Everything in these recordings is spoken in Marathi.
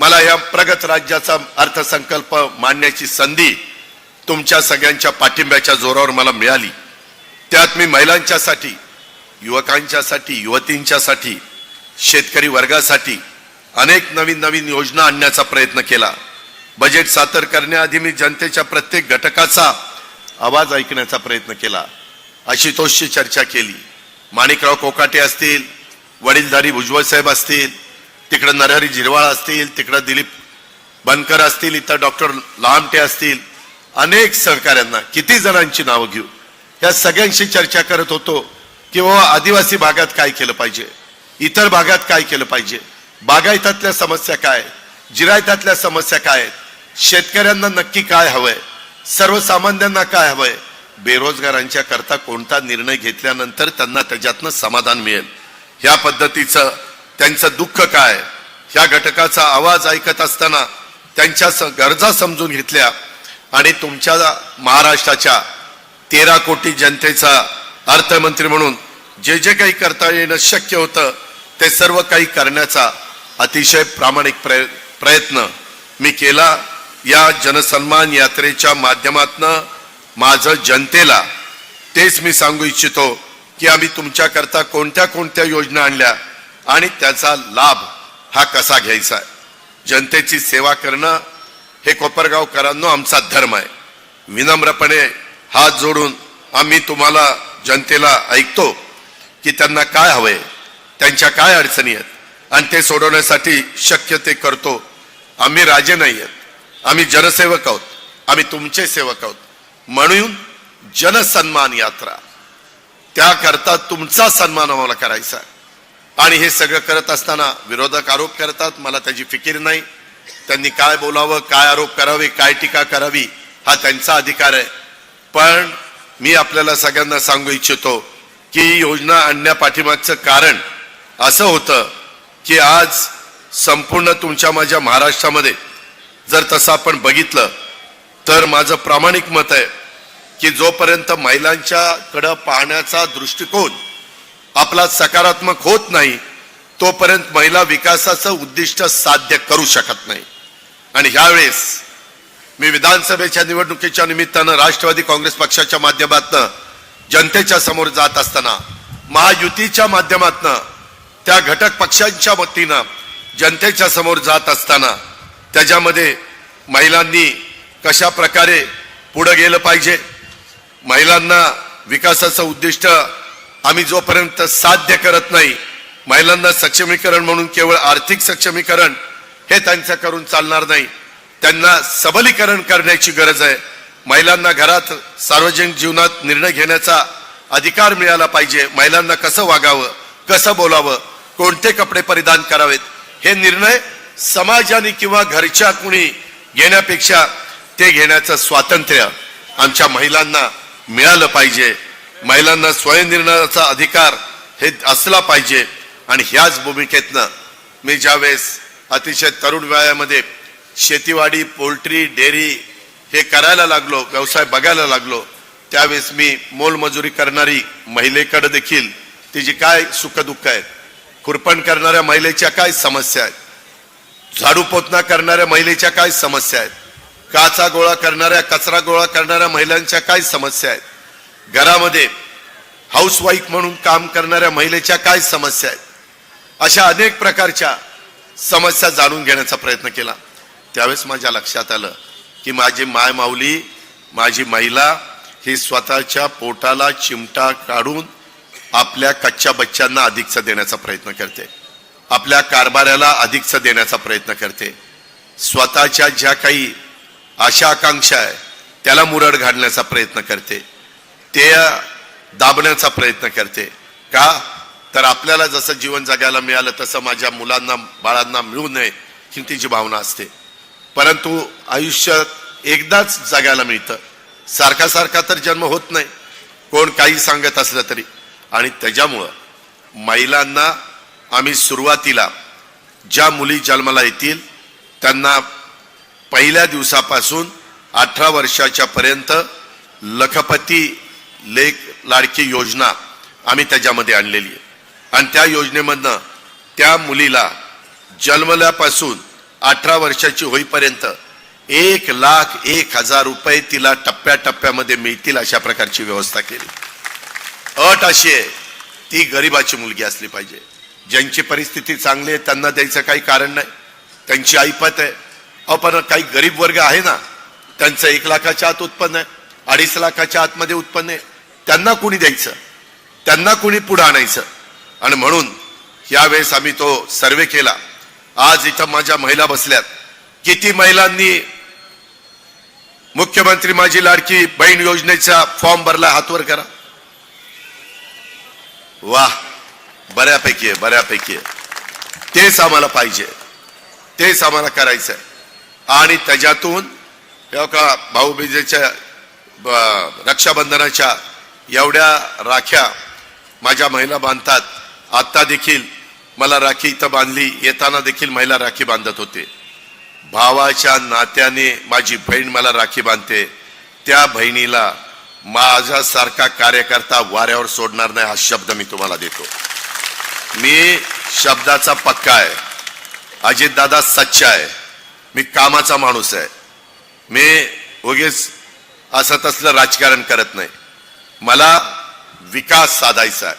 मला या प्रगत राज्याचा अर्थसंकल्प मांडण्याची संधी तुमच्या सगळ्यांच्या पाठिंब्याच्या जोरावर मला मिळाली. त्यात मी महिलांच्यासाठी युवकांच्यासाठी युवतींच्यासाठी शेतकरी वर्गासाठी अनेक नवीन नवीन योजना आणण्याचा प्रयत्न केला. बजेट सादर करण्याआधी मी जनतेच्या प्रत्येक घटकाचा आवाज ऐकण्याचा प्रयत्न केला. आशुतोषची चर्चा केली. माणिकराव कोकाटे असतील वडीलधारी भुजबळ साहेब असतील तिकडं नरहरी जिरवाळ असतील तिकडं दिलीप बनकर असतील इतर डॉक्टर लामटे असतील अनेक सहकाऱ्यांना किती जणांची नावं घेऊ? या सगळ्यांशी चर्चा करत होतो की बाबा आदिवासी भागात काय केलं पाहिजे? इतर भागात काय केलं पाहिजे? बागायतातल्या समस्या काय? जिरायतातल्या समस्या काय? आहेत शेतकऱ्यांना नक्की काय हवंय? सर्वसामान्यांना काय हवंय? बेरोजगारांच्या करता कोणता निर्णय घेतल्यानंतर त्यांना त्याच्यातनं समाधान मिळेल? ह्या पद्धतीचं त्यांचं दुःख काय? ह्या घटकाचा आवाज ऐकत असताना त्यांच्या स- गरजा समजून घेतल्या. आणि तुमच्या महाराष्ट्राच्या तेरा कोटी जनतेचा अर्थमंत्री म्हणून जे जे काही करता येणं शक्य होतं ते सर्व काही करण्याचा अतिशय प्रामाणिक प्रय प्रयत्न मी केला. या जनसन्मान यात्रेच्या माध्यमातनं माझं जनतेला तेच मी सांगू इच्छितो की आम्ही तुमच्याकरता कोणत्या कोणत्या योजना आणल्या आणि त्याचा लाभ हा कसा घ्यायचा आहे? जनतेची सेवा करणं हे कोपरगावकरांनो आमचा धर्म आहे. विनम्रपणे हात जोडून आम्ही तुम्हाला जनतेला ऐकतो की त्यांना काय हवंय त्यांच्या काय अडचणी आहेत आणि ते सोडवण्यासाठी शक्य ते करतो. आम्ही राजे नाही आहेत. आम्ही जनसेवक आहोत. आम्ही तुमचे सेवक आहोत. म्हणून जनसन्मान यात्रा. त्याकरता तुमचा सन्मान आम्हाला करायचा आहे. आणि हे सगळं करत असताना विरोधक आरोप करतात मला त्याची फिकीर नाही. त्यांनी काय बोलावं काय आरोप करावे काय टीका करावी हा त्यांचा अधिकार आहे. पण मी आपल्याला सगळ्यांना सांगू इच्छितो की ही योजना आणण्यापाठीमागचं कारण असं होतं की आज संपूर्ण तुमच्या माझ्या महाराष्ट्रामध्ये जर तसं आपण बघितलं तर माझं प्रामाणिक मत आहे की जोपर्यंत महिलांच्याकडं पाहण्याचा दृष्टिकोन आपला सकारात्मक होत नाही तोपर्यंत महिला विकासाचं उद्दिष्ट साध्य करू शकत नाही. आणि ह्यावेळेस मी विधानसभेच्या निवडणुकीच्या निमित्तानं राष्ट्रवादी काँग्रेस पक्षाच्या माध्यमातनं जनतेच्या समोर जात असताना महायुतीच्या माध्यमातनं त्या घटक पक्षांच्या वतीनं जनतेच्या समोर जात असताना त्याच्यामध्ये महिलांनी कशा प्रकारे पुढं गेलं पाहिजे महिलांना विकासाचं उद्दिष्ट आम्ही जोपर्यंत साध्य करत नाही महिलांना सक्षमीकरण म्हणून केवळ आर्थिक सक्षमीकरण हे त्यांचं करून चालणार नाही. त्यांना सबलीकरण करण्याची गरज आहे. महिलांना घरात सार्वजनिक जीवनात निर्णय घेण्याचा अधिकार मिळाला पाहिजे. महिलांना कसं वागावं कसं बोलावं कोणते कपडे परिधान करावेत हे निर्णय समाजाने किंवा घरच्या कुणी घेण्यापेक्षा ते घेण्याचं स्वातंत्र्य आमच्या महिलांना मिळालं पाहिजे. महिलांना स्वयंनिर्णयाचा अधिकार हे असला पाहिजे. आणि ह्याच भूमिकेतनं मी ज्यावेळेस अतिशय तरुण वयामध्ये शेतीवाडी पोल्ट्री डेअरी हे करायला लागलो व्यवसाय बघायला लागलो त्यावेळेस मी मोलमजुरी करणारी महिलेकडे देखील तिची काय सुखदुःख आहेत? खुरपण करणाऱ्या महिलेच्या काय समस्या आहेत? झाडू पोतना करणाऱ्या महिलेच्या काय समस्या आहेत? काचा गोळा करणाऱ्या कचरा गोळा करणाऱ्या महिलांच्या काय समस्या आहेत? घरामध्ये हाऊसवाईफ म्हणून काम करणाऱ्या महिलेच्या काय समस्या आहेत? अशा अनेक प्रकारच्या समस्या जाणून घेण्याचा प्रयत्न केला. त्यावेळेस माझ्या लक्षात आलं की माझी माय माऊली माझी महिला ही स्वतःच्या पोटाला चिमटा काढून आपल्या कच्च्या बच्चांना अधिकचं देण्याचा प्रयत्न करते. आपल्या कारभाराला अधिकचं देण्याचा प्रयत्न करते. स्वतःच्या ज्या काही आशा आकांक्षा आहे त्याला मुरड घालण्याचा प्रयत्न करते. ते दाबण्याचा प्रयत्न करते. का? तर आपल्याला जसं जीवन जगायला मिळालं तसं माझ्या मुलांना बाळांना मिळू नये ही तिची भावना असते. परंतु आयुष्यात एकदाच जगायला मिळतं. सारखा सारखा तर जन्म होत नाही. कोण काही सांगत असलं तरी. आणि त्याच्यामुळं महिलांना आम्ही सुरुवातीला ज्या मुली जन्माला येतील त्यांना पहिल्या दिवसापासून अठरा वर्षाच्या पर्यंत लखपती लेख लाडकी योजना आम्ही त्याच्यामध्ये आणलेली आहे. आणि त्या योजनेमधनं त्या मुलीला जन्मल्यापासून अठरा वर्षाची होईपर्यंत एक लाख एक हजार रुपये तिला टप्प्याटप्प्यामध्ये मिळतील अशा प्रकारची व्यवस्था केली. अट अशी आहे ती गरिबाची मुलगी असली पाहिजे. ज्यांची परिस्थिती चांगली आहे त्यांना द्यायचं काही कारण नाही. त्यांची ऐपत आहे. अ पण काही गरीब वर्ग आहे ना त्यांचं एक लाखाच्या आत उत्पन्न आहे अडीच लाखाच्या आतमध्ये उत्पन्न आहे. त्यांना कुणी द्यायचं? त्यांना कुणी पुढे आणायचं? आणि म्हणून यावेळेस आम्ही तो सर्वे केला. आज इथं माझ्या महिला बसल्यात. किती महिलांनी मुख्यमंत्री माझी लाडकी बहीण योजनेचा फॉर्म भरला हातवर करा. वा बऱ्यापैकी आहे बऱ्यापैकी आहे. तेच आम्हाला पाहिजे. तेच आम्हाला करायचं आहे आणि त्याच्यातून का भाऊबीजेच्या रक्षाबंधनाच्या एवढ्या राख्या माझ्या महिला बांधतात. आत्ता देखील मला राखी इथं बांधली. येताना देखील महिला राखी बांधत होते. भावाच्या नात्याने माझी बहीण मला राखी बांधते. त्या बहिणीला माझ्यासारखा कार्यकर्ता वाऱ्यावर सोडणार नाही हा शब्द मी तुम्हाला देतो. मी शब्दाचा पक्का आहे. अजितदादा सच्चा आहे. मी कामाचा माणूस आहे. मी उगीच असं तसलं राजकारण करत नाही. मला विकास साधायचा आहे.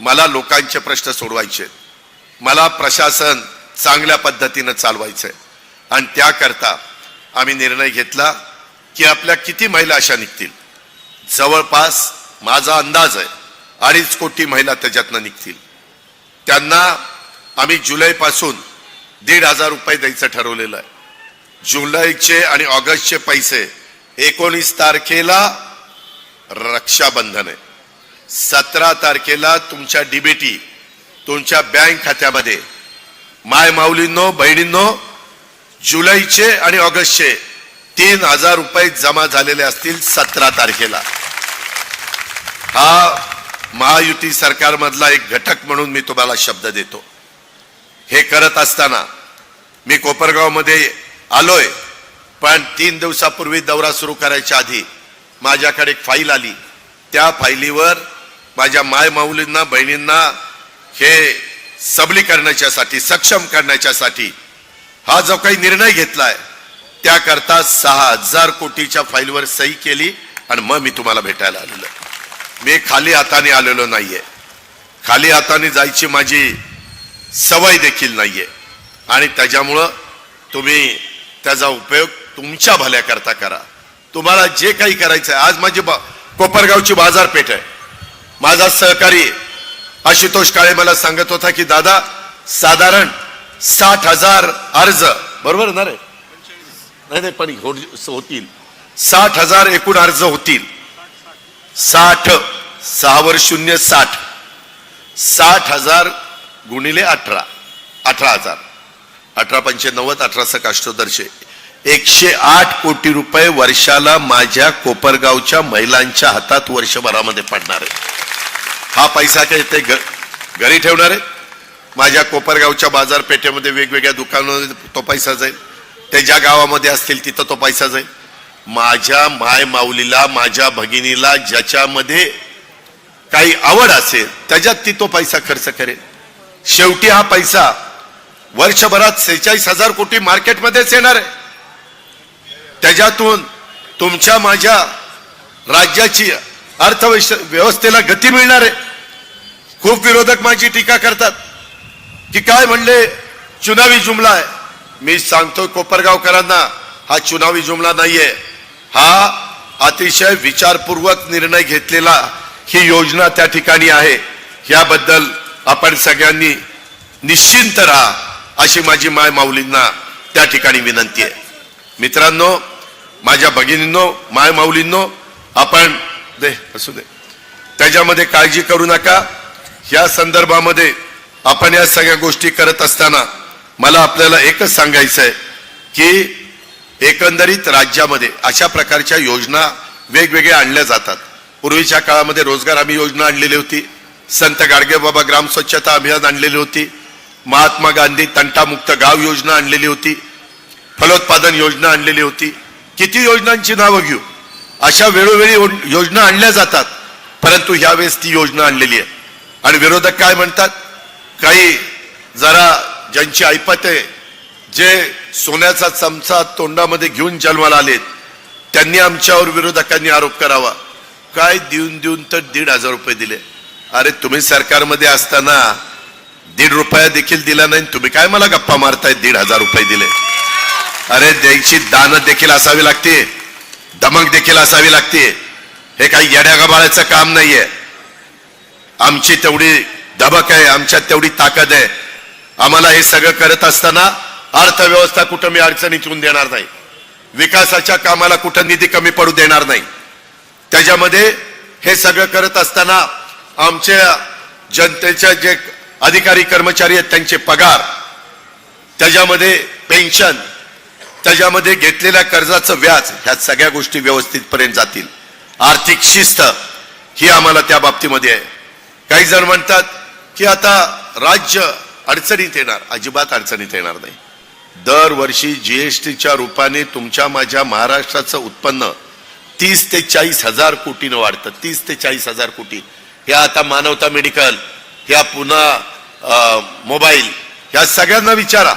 मला लोकांचे प्रश्न सोडवायचे आहेत. मला प्रशासन चांगल्या पद्धतीनं चालवायचं आहे. आणि त्याकरता आम्ही निर्णय घेतला की आपल्या किती महिला अशा निघतील? जवळपास माझा अंदाज आहे अडीच कोटी महिला त्याच्यातनं निघतील. त्यांना आम्ही जुलैपासून दीड हजार रुपये द्यायचं ठरवलेलं आहे. जुलैचे आणि ऑगस्टचे पैसे एकोणीस तारखेला रक्षाबंधन आहे. सतरा तारखेला तुमच्या डीबीटी तुमच्या बँक खात्यामध्ये. माय माऊलींनो बहिणींनो जुलैचे आणि ऑगस्टचे तीन हजार रुपये जमा झालेले असतील सतरा तारखेला. हा महायुती सरकारमधला एक घटक म्हणून मी तुम्हाला शब्द देतो. हे करत असताना मी कोपरगावमध्ये आलोय पण तीन दिवसापूर्वी दौरा सुरू करायच्या आधी माझ्याकडे एक फाईल आली. त्या फाईलीवर माझ्या माय माऊलींना बहिणींना हे सबलीकरणाच्यासाठी सक्षम करण्याच्यासाठी हा जो काही निर्णय घेतलाय त्याकरता सहा हजार कोटीच्या फाईलवर सही केली आणि मग मी तुम्हाला भेटायला आलेलो. मी खाली हाताने आलेलो नाहीये. खाली हाताने जायची माझी सवय देखील नाहीये. आणि त्याच्यामुळं तुम्ही त्याचा उपयोग तुमच्या भल्याकरता करा. तुम्हाला जे काही करायचं आहे आज माझी बा- कोपरगावची बाजारपेठ आहे. माझा सहकारी आशुतोष काळे मला सांगत होता की दादा साधारण साठ हजार अर्ज. बरोबर ना रे? नाही नाही पण हो- होतील. साठ हजार एकूण अर्ज होतील. साठ सहावर शून्य साठ. साठ हजार गुणिले अठरा. अठरा हजार. अठरा पंचे नव्वद अठरा सक एकशे आठ कोटी रुपये वर्षाला माझ्या कोपरगावच्या महिलांच्या हातात वर्षभरामध्ये पडणार आहे. हा पैसा काय ते घ- घरी ठेवणार आहे? माझ्या कोपरगावच्या बाजारपेठेमध्ये वेगवेगळ्या दुकानामध्ये तो पैसा जाईल. ते ज्या गावामध्ये असतील तिथं तो पैसा जाईल. माझ्या माय माऊलीला माझ्या भगिनीला ज्याच्यामध्ये काही आवड असेल त्याच्यात ती तो पैसा खर्च करेल. शेवटी हा पैसा वर्षभरात सेहेचाळीस हजार कोटी मार्केटमध्येच येणार आहे. त्याच्यातून तुमच्या माझ्या राज्याची अर्थव्यवस्थेला गती मिळणार आहे. खूप विरोधक माझी टीका करतात की काय म्हणले चुनावी जुमला आहे. मी सांगतो कोपरगावकरांना हा चुनावी जुमला नाहीये. हा अतिशय विचारपूर्वक निर्णय घेतलेला ही योजना त्या ठिकाणी आहे. याबद्दल आपण सगळ्यांनी निश्चिंत राहा अशी माझी माय माऊलींना त्या ठिकाणी विनंती आहे. मित्रांनो माझ्या भगिनींनो माय माऊलींनो आपण दे असू दे. त्याच्यामध्ये काळजी करू नका. या संदर्भामध्ये आपण या सगळ्या गोष्टी करत असताना मला आपल्याला एकच सांगायचं आहे की एकंदरीत राज्यामध्ये अशा प्रकारच्या योजना वेगवेगळ्या आणल्या जातात. पूर्वीच्या काळामध्ये रोजगार हमी योजना आणलेली होती. संत गाडगेबाबा ग्राम स्वच्छता अभियान आणलेली होती. महात्मा गांधी तंटामुक्त गाव योजना आणलेली होती. फलोत्पादन योजना आणलेली होती. किती योजनांची नावं घेऊ? अशा वेळोवेळी योजना आणल्या जातात. परंतु ह्यावेळेस ती योजना आणलेली आहे. आणि विरोधक काय म्हणतात? काही जरा ज्यांची ऐपत आहे जे सोन्याचा चमचा तोंडामध्ये घेऊन जन्माला आलेत त्यांनी आमच्यावर विरोधकांनी आरोप करावा. काय देऊन देऊन तर दीड हजार रुपये दिले. अरे तुम्ही सरकारमध्ये असताना दीड रुपया देखील दिला नाही तुम्ही काय मला गप्पा मारताय? दीड हजार रुपये दिले. अरे द्यायची दान देखील असावी लागते. दमक देखील असावी लागते. हे काही येड्या गबाळाचं काम नाहीये. आमची तेवढी दबक आहे आमच्यात तेवढी ताकद आहे. आम्हाला हे सगळं करत असताना अर्थव्यवस्था कुठं मी अडचणीत येऊन देणार नाही. विकासाच्या कामाला कुठं निधी कमी पडू देणार नाही. त्याच्यामध्ये हे सगळं करत असताना आमच्या जनतेच्या जे अधिकारी कर्मचारी आहेत त्यांचे पगार त्याच्यामध्ये पेन्शन त्याच्यामध्ये घेतलेल्या कर्जाचं व्याज ह्या सगळ्या गोष्टी व्यवस्थितपर्यंत जातील. आर्थिक शिस्त ही आम्हाला त्या बाबतीमध्ये आहे. काही जण म्हणतात की आता राज्य अडचणीत येणार अजिबात अडचणीत येणार नाही. दरवर्षी जीएसटीच्या रूपाने तुमच्या माझ्या महाराष्ट्राचं उत्पन्न तीस ते चाळीस हजार कोटीनं वाढतं. तीस ते चाळीस हजार कोटी. ह्या आता मानवता मेडिकल ह्या पुन्हा मोबाईल ह्या सगळ्यांना विचारा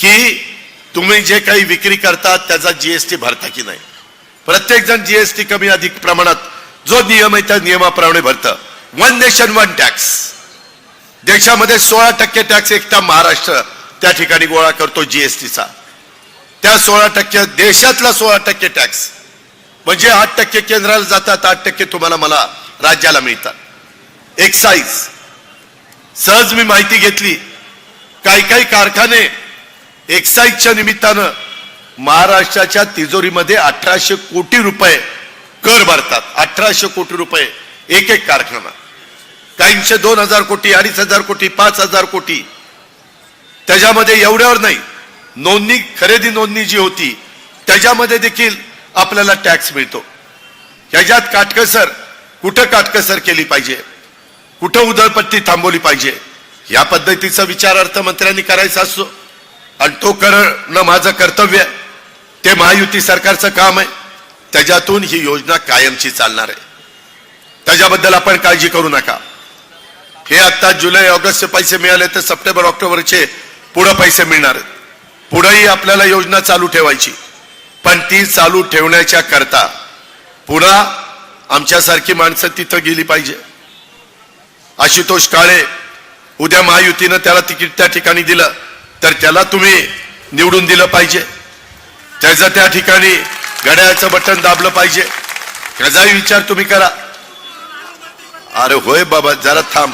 की तुम्ही जे काही विक्री करतात त्याचा जीएसटी भरता की नाही? प्रत्येक जण जीएसटी कमी अधिक प्रमाणात जो नियम आहे त्या नियमाप्रमाणे भरतं. वन नेशन वन टॅक्स देशामध्ये सोळा टक्के टॅक्स एकटा महाराष्ट्र त्या ठिकाणी गोळा करतो जीएसटीचा त्या सोळा टक्के देशातला सोळा टक्के टॅक्स म्हणजे आठ टक्के केंद्राला जातात आठ टक्के तुम्हाला मला राज्याला मिळतात. एक्साईज सहज मी माहिती घेतली. काही काही कारखाने एक्साईजच्या निमित्तानं महाराष्ट्राच्या तिजोरीमध्ये अठराशे कोटी रुपये कर भरतात. अठराशे कोटी रुपये एक एक कारखाना. काहींचे दोन हजार कोटी अडीच हजार कोटी पाच हजार कोटी. त्याच्यामध्ये एवढ्यावर नाही नोंदणी खरेदी नोंदणी जी होती त्याच्यामध्ये देखील आपल्याला टॅक्स मिळतो. ह्याच्यात काटकसर कुठं काटकसर केली पाहिजे? कुठं उधळपट्टी थांबवली पाहिजे? या पद्धतीचा विचार अर्थमंत्र्यांनी करायचा असतो. आणि तो करणं माझं कर्तव्य ते महायुती सरकारचं काम आहे. त्याच्यातून ही योजना कायमची चालणार आहे. त्याच्याबद्दल आपण काळजी करू नका. हे आता जुलै ऑगस्टचे पैसे मिळाले तर सप्टेंबर ऑक्टोबरचे पुढं पैसे मिळणार आहेत. पुढेही आपल्याला योजना चालू ठेवायची. पण ती चालू ठेवण्याच्या करता पुन्हा आमच्यासारखी माणसं तिथं गेली पाहिजे. आशुतोष काळे उद्या महायुतीनं त्याला तिकीट त्या ठिकाणी दिलं. तर त्याला तुम्ही निवडून दिलं पाहिजे. त्याचं त्या ठिकाणी घड्याळचं बटन दाबलं पाहिजे. त्याचाही विचार तुम्ही करा. अरे होय बाबा जरा थांब.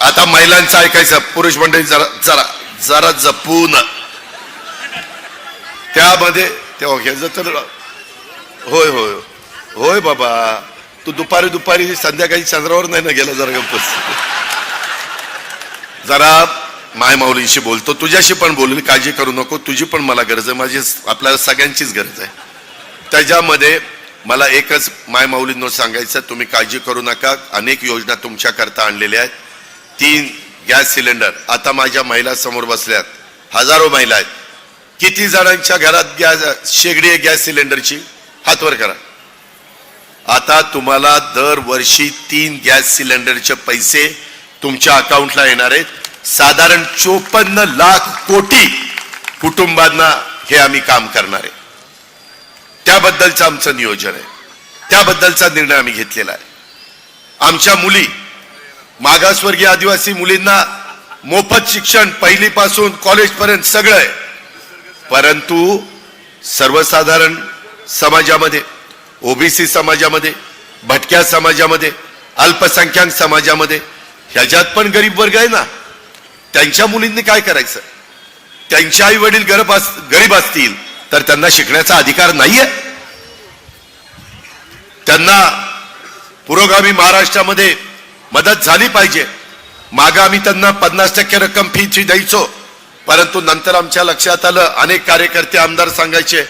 आता महिलांचं ऐकायचं पुरुष मंडळी जरा जरा जरा जपून. त्यामध्ये तेव्हा घ्यायचं तर होय होय होय बाबा. तू दुपारी दुपारी संध्याकाळी चंद्रावर नाही ना गेला जरा गप्पच जरा माय माऊलींशी बोलतो तुझ्याशी पण बोलेल काळजी करू नको तुझी पण मला गरज आहे माझी आपल्याला सगळ्यांचीच गरज आहे. त्याच्यामध्ये मला एकच माय माऊलींनो सांगायचं तुम्ही काळजी करू नका अनेक योजना तुमच्याकरता आणलेल्या आहेत. तीन गॅस सिलेंडर. आता माझ्या महिला समोर बसल्यात. हजारो महिला आहेत. किती जणांच्या घरात गॅस शेगडी आहे गॅस सिलेंडरची? हातवर करा. आता तुम्हाला दरवर्षी तीन गॅस सिलेंडरचे पैसे तुमच्या अकाउंटला येणार आहेत. साधारण चोपन्न लाख कोटी कुटुंबांना हे आम्ही काम करणार आहे. त्याबद्दलचं आमचं नियोजन आहे. त्याबद्दलचा निर्णय आम्ही घेतलेला आहे. आमच्या मुली मागासवर्गीय आदिवासी मुलींना मोफत शिक्षण पहिलीपासून कॉलेजपर्यंत सगळं आहे. परंतु सर्वसाधारण समाजामध्ये ओबीसी समाजामध्ये भटक्या समाजामध्ये अल्पसंख्याक समाजामध्ये ह्याच्यात पण गरीब वर्ग आहे ना? त्यांच्या मुलींनी काय करायचं? त्यांचे आई वडील गरीब अस- गरीब असतील तर त्यांना शिकण्याचा अधिकार नाहीये? त्यांना पुरोगामी महाराष्ट्रामध्ये मदत झाली पाहिजे. माग आम्ही त्यांना पन्नास टक्के रक्कम फीची द्यायचो. परंतु नंतर आमच्या लक्षात आलं अनेक कार्यकर्ते आमदार सांगायचे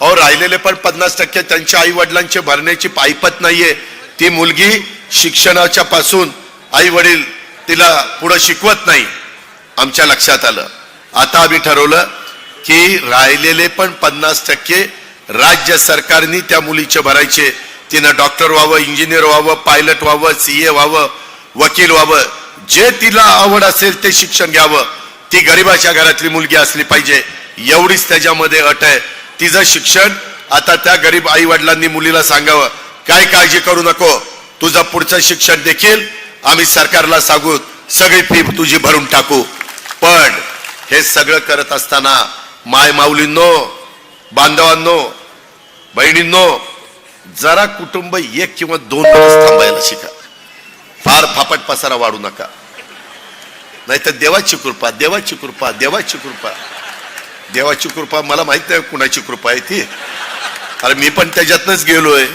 अहो राहिलेले पण पन्नास टक्के त्यांच्या आई वडिलांचे भरण्याची पायपत नाहीये. ती मुलगी शिक्षणाच्या पासून आई वडील तिला पुढे शिकवत नाही. आमच्या लक्षात आलं. आता आम्ही ठरवलं की राहिलेले पण पन्नास टक्के राज्य सरकारनी त्या मुलीचे भरायचे. तिनं डॉक्टर व्हावं इंजिनियर व्हावं पायलट व्हावं सीए व्हावं वकील व्हावं. जे तिला आवड असेल ते शिक्षण घ्यावं. ती गरिबाच्या घरातली मुलगी असली पाहिजे. एवढीच त्याच्यामध्ये अट आहे. तिचं शिक्षण आता त्या गरीब आई वडिलांनी मुलीला सांगावं. काय काळजी करू नको. तुझं पुढचं शिक्षण देखील आम्ही सरकारला सांगू. सगळी फी तुझी भरून टाकू. पण हे सगळं करत असताना माय माऊलींनो बांधवांनो बहिणींनो जरा कुटुंब एक किंवा दोन दिवस थांबायला शिका. फार फापट पसारा वाढू नका. नाहीतर देवाची कृपा देवाची कृपा देवाची कृपा. देवाची कृपा मला माहीत नाही कुणाची कृपा आहे ती. अरे मी पण त्याच्यातनच गेलोय.